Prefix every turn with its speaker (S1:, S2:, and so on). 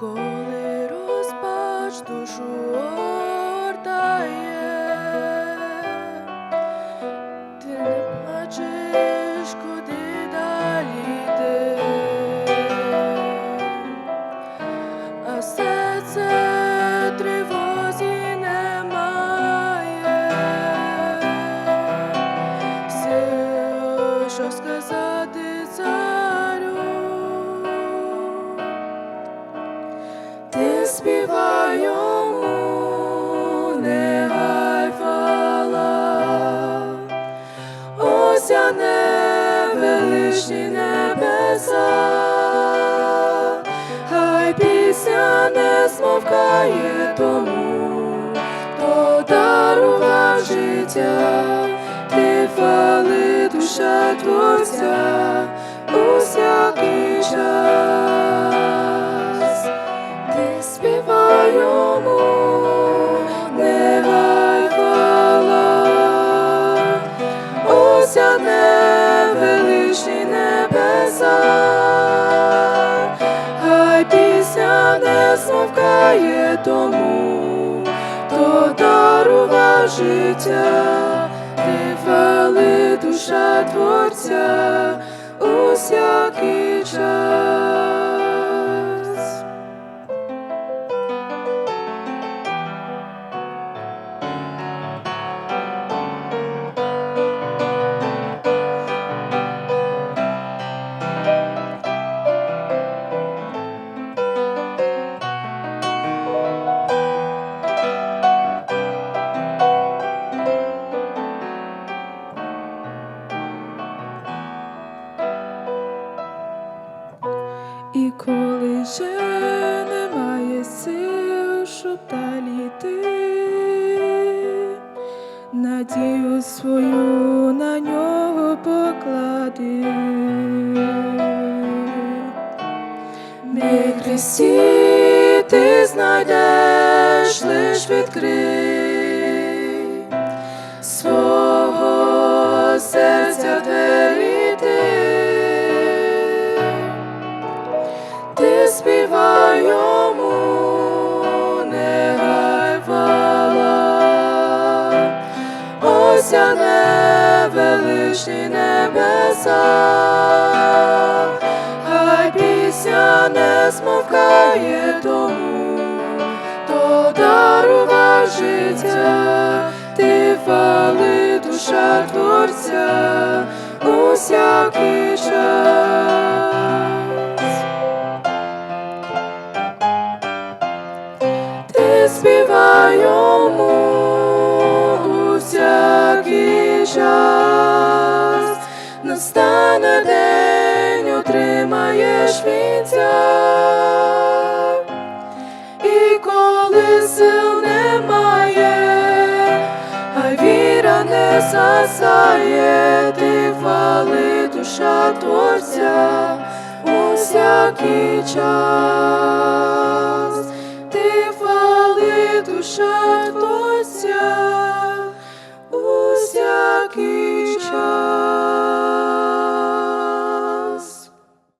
S1: коли розпач душу огортає, ти не плачеш, куди далі йти, а все це тривозі немає. Сил, що сказати царю, невеличні небеса, хай пісня не смовкає тому, то дарував життя, ти хвали душа творця не смовкає тому, то дарував життя, ти вели душа творця у всякий час. Вже немає сил, щоб далі йти, надію свою на нього поклади. Не Христі ти знайдеш лиш відкрий невеличні небеса, хай пісня не смовкає тому, хто дарував життя, ти хвали душа творця у всякий час. Ти співай йому всякий час, настане день, отримаєш вінця, і коли сил немає, а віра не засає, ти хвали душа творця у всякий час, ти хвали душа творця.